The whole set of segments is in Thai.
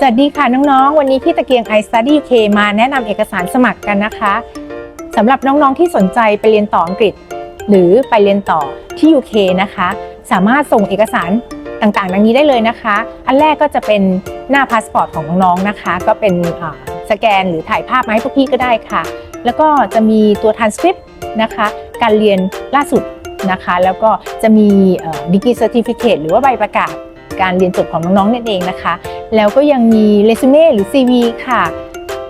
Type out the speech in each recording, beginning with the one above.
สวัสดีค่ะน้องๆ วันนี้พี่ตะเกียง i Study UK มาแนะนำเอกสารสมัครกันนะคะสำหรับน้องๆที่สนใจไปเรียนต่ออังกฤษ หรือไปเรียนต่อที่ UK นะคะ สามารถส่งเอกสารต่างๆ ดังนี้ได้เลยนะคะ อันแรกก็จะเป็นหน้าพาสปอร์ตของน้องๆนะคะ ก็เป็นสแกนหรือถ่ายภาพมาให้พวกพี่ก็ได้ค่ะ แล้วก็จะมีตัว transcript นะคะ การเรียนล่าสุดนะคะ แล้วก็จะมีดีกรีเซอร์ติฟิเคหรือว่าใบประกาศ การเรียนจบของน้องๆนั่นเองนะคะ แล้วก็ยังมีเรซูเม่หรือ CV ค่ะ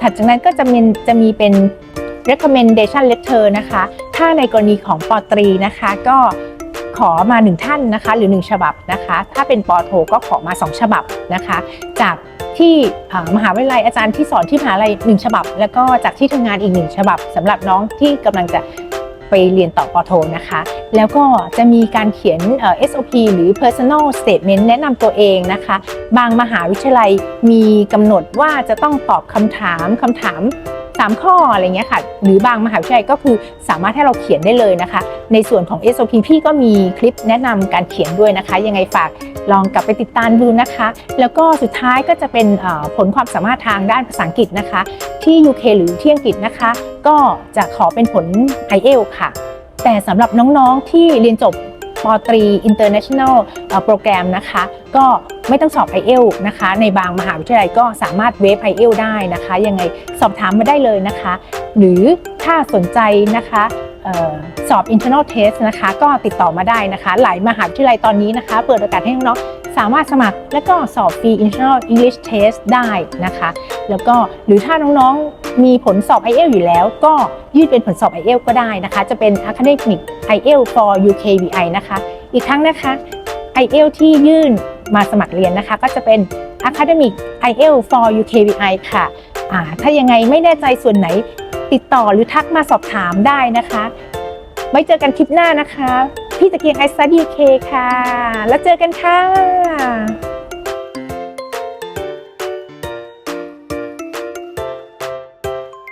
ถัดจากนั้นก็จะมีจะมีเป็น recommendation letter นะคะ ถ้าในกรณีของปอตรีนะคะ ก็ขอมา 1 ท่านนะคะ หรือ 1 ฉบับนะคะ ถ้าเป็นปอโทก็ขอมา 2 ฉบับนะคะ จากที่มหาวิทยาลัยอาจารย์ที่สอนที่มหาวิทยาลัย1ฉบับ แล้วก็จากที่ทำงานอีก1ฉบับสำหรับน้องที่กำลังจะ ไปเรียนต่อปอโทนะคะ แล้วก็จะมีการเขียน SOP หรือ personal statement แนะนำตัวเองนะคะ บางมหาวิทยาลัยมีกำหนดว่าจะต้องตอบคำถามคำถาม 3 ข้ออะไรเงี้ยค่ะ หรือบางมหาวิทยาลัยก็คือสามารถให้เราเขียนได้เลยนะคะ ในส่วนของ SOP พี่ก็มีคลิปแนะนำการเขียนด้วยนะคะ ยังไงฝากลองกลับไปติดตามดูนะคะ แล้วก็สุดท้ายก็จะเป็นผลความสามารถทางด้านภาษาอังกฤษนะคะ ที่ UK หรือที่อังกฤษนะคะ ก็จะขอเป็นผล IELTS ค่ะ แต่สำหรับน้องๆที่เรียนจบปอตรี International โปรแกรมนะคะ ก็ ไม่ต้องสอบ IELTS นะคะ ในบางมหาวิทยาลัยก็สามารถเวฟ IELTS ได้นะคะ ยังไงสอบถามมาได้เลยนะคะ หรือถ้าสนใจนะคะออสอบ internal test นะคะ ก็ติดต่อมาได้นะคะ หลายมหาวิทยาลัยตอนนี้นะคะ เปิดโอกาสให้น้องๆสามารถสมัครและก็สอบฟรี internal English test ได้นะคะ แล้วก็หรือถ้าน้องๆมีผลสอบ IELTS อยู่แล้ว ก็ยื่นเป็นผลสอบ IELTS ก็ได้นะคะ จะเป็น academic IELTS for UKVI นะคะ อีกครั้งนะคะ IELTS ที่ยื่น มาสมัครเรียนนะคะ ก็จะเป็น academic IELTS for UKVI ค่ะะถ้ายังไงไม่แน่ใจส่วนไหนติดต่อหรือทักมาสอบถามได้นะคะ ไว้เจอกันคลิปหน้านะคะ พี่ตะเกียงไอซ์ดีเคค่ะ แล้วเจอกันค่ะ